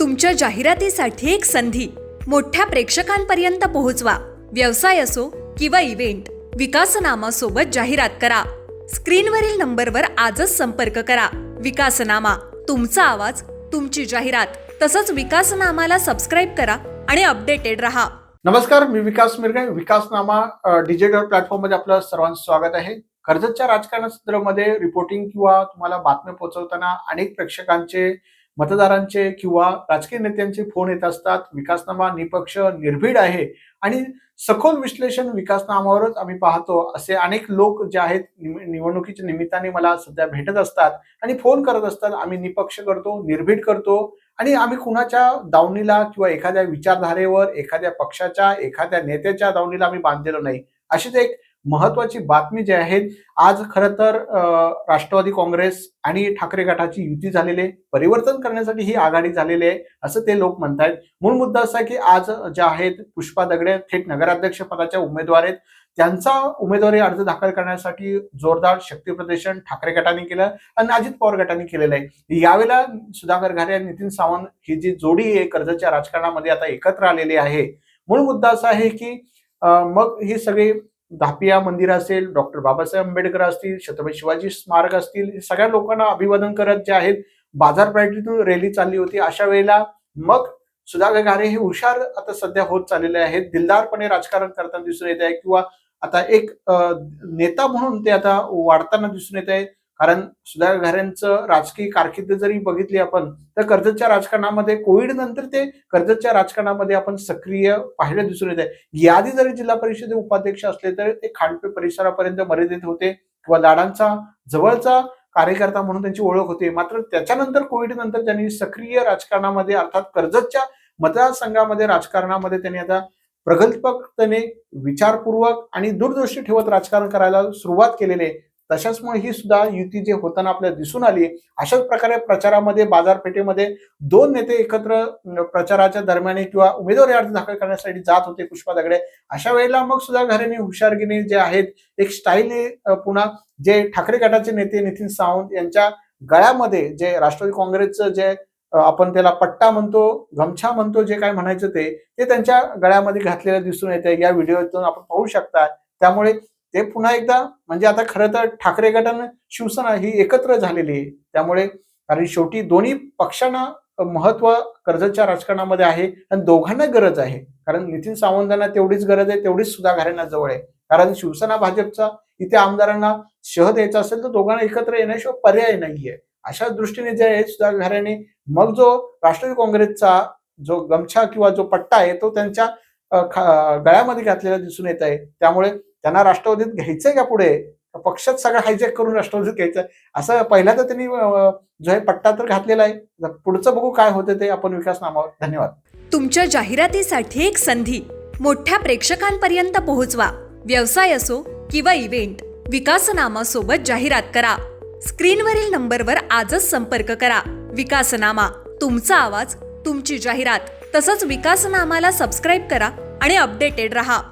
तुमच्या जाहिरातीसाठी एक संधी. मोठ्या प्रेक्षकांपर्यंत पोहोचवा. व्यवसाय असो किंवा इव्हेंट विकासनामा सोबत जाहिरात करा. स्क्रीनवरील नंबरवर आजच संपर्क करा. विकासनामा तुमचा आवाज तुमची जाहिरात तसंच विकासनामाला सबस्क्राईब करा आणि अपडेटेड रहा. नमस्कार मी विकास मिरगे विकासनामा डिजिटल प्लॅटफॉर्ममध्ये आपलं सर्वांचं स्वागत आहे. कर्जतच्या राजकारणासंदर्भामध्ये रिपोर्टिंग किंवा तुम्हाला बातम्या पोहोचवताना अनेक प्रेक्षकांचे मतदारांचे किंवा राजकीय नेत्यांचे फोन येत असतात. विकासनामा निपक्ष निर्भीड आहे. आणि सखोल विश्लेषण विकासनामावरच आम्ही पाहतो. असे अनेक लोक जे आहेत निवडणुकीच्या निमित्ताने मला सध्या भेटत असतात. आणि फोन करत असतात. आम्ही निपक्ष करतो निर्भीड करतो. आणि आम्ही कुणाच्या दावणीला किंवा एखाद्या विचारधारेवर एखाद्या पक्षाच्या एखाद्या नेत्याच्या दावणीला आम्ही बांधलेलो नाही. अशीच एक महत्वाची बातमी जी आहे आज खरं तर राष्ट्रवादी काँग्रेस आणि ठाकरे गटाची युती झालेली आहे परिवर्तन करण्यासाठी ही आघाडी झालेली आहे असं ते लोक म्हणतायत. मूळ मुद्दा असा की आज ज्या आहेत पुष्पा दगडे थेट नगराध्यक्ष पदाच्या उमेदवार आहेत. त्यांचा उमेदवारी अर्ज दाखल करण्यासाठी जोरदार शक्ती प्रदर्शन ठाकरे गटाने केलं आणि अजित पवार गटाने केलेलं आहे. यावेळेला सुधाकर घारे आणि नितीन सावंत ही जी जोडी आहे कर्जाच्या राजकारणामध्ये आता एकत्र आलेली आहे. मूळ मुद्दा असा आहे की मग ही सगळी धापिया मंदिर असेल डॉक्टर बाबासाहेब आंबेडकर असतील छत्रपती शिवाजी स्मारक असतील सगळ्या लोकांना अभिवादन करत जे आहेत बाजारपेठेतून रॅली चालली होती. अशा वेळेला मग सुधाकर घारे हे हुशार आता सध्या होत चाललेले आहेत. दिलदारपणे राजकारण करताना दिसून येत आहे किंवा आता एक नेता म्हणून ते आता वाढताना दिसून येत आहे. कारण सुधाकर घारेंचं राजकीय कारकीर्द जरी बघितली आपण तर कर्जतच्या राजकारणामध्ये कोविड नंतर ते कर्जतच्या राजकारणामध्ये आपण सक्रिय पाहिलं दिसून येत आहे याआधी जरी जिल्हा परिषद उपाध्यक्ष असले तर ते खांडपे परिसरापर्यंत मर्यादित होते किंवा लाडांचा जवळचा कार्यकर्ता म्हणून त्यांची ओळख होती. मात्र त्याच्यानंतर कोविड नंतर त्यांनी सक्रिय राजकारणामध्ये अर्थात कर्जतच्या मतदारसंघामध्ये राजकारणामध्ये त्यांनी आता प्रगल्भकतेने विचारपूर्वक आणि दूरदृष्टी ठेवत राजकारण करायला सुरुवात केलेली आहे. तशाचमुळे ही सुद्धा युती जे होताना आपल्याला दिसून आली अशाच प्रकारे प्रचारामध्ये बाजारपेठेमध्ये दोन नेते एकत्र प्रचाराच्या दरम्यान किंवा उमेदवारी अर्ज दाखल करण्यासाठी जात होते पुष्पा दगडे. अशा वेळेला मग सुद्धा घरेने हुशारगिरी जे आहेत एक स्टाईलने पुन्हा जे ठाकरे गटाचे नेते नितीन सावंत यांच्या गळ्यामध्ये जे राष्ट्रवादी काँग्रेसचं जे आपण त्याला पट्टा म्हणतो गमछा म्हणतो जे काय म्हणायचं ते ते त्यांच्या गळ्यामध्ये घातलेलं दिसून येते या व्हिडिओतून आपण पाहू शकता. त्यामुळे ते पुन्हा एकदा म्हणजे आता खरं तर ठाकरे गटानं शिवसेना ही एकत्र झालेली आहे. त्यामुळे कारण शेवटी दोन्ही पक्षांना महत्त्व कर्जतच्या राजकारणामध्ये आहे आणि दोघांना गरज आहे. कारण नितीन सावंतांना तेवढीच गरज आहे तेवढीच सुद्धा घरांना जवळ आहे. कारण शिवसेना भाजपचा इथे आमदारांना शह द्यायचा असेल तर दोघांना एकत्र येण्याशिवाय पर्याय नाहीये. अशा दृष्टीने जे आहे सुद्धा घराने मग जो राष्ट्रवादी काँग्रेसचा जो गमछा किंवा जो पट्टा आहे तो त्यांच्या गळ्यामध्ये घातलेला दिसून येत आहे. त्यामुळे त्यांना राष्ट्रवादीत घ्यायचंय का पुढे? पक्षात सगळं हायजॅक करून राष्ट्रवादीत घ्यायचं? असं पहिला तर त्यांनी जो आहे पट्टा तर घातलेला आहे. पुढचं बघू काय होतं ते आपण विकास नामावर धन्यवाद. तुमच्या जाहिरातीसाठी एक संधी. मोठ्या प्रेक्षकांपर्यंत पोहोचवा. व्यवसाय असो किंवा इव्हेंट विकासनामा सोबत जाहिरात करा. स्क्रीनवरील नंबरवर आजच संपर्क करा. विकासनामा तुमचा आवाज तुमची जाहिरात. तसंच विकासनामाला सबस्क्राईब करा आणि अपडेटेड रहा.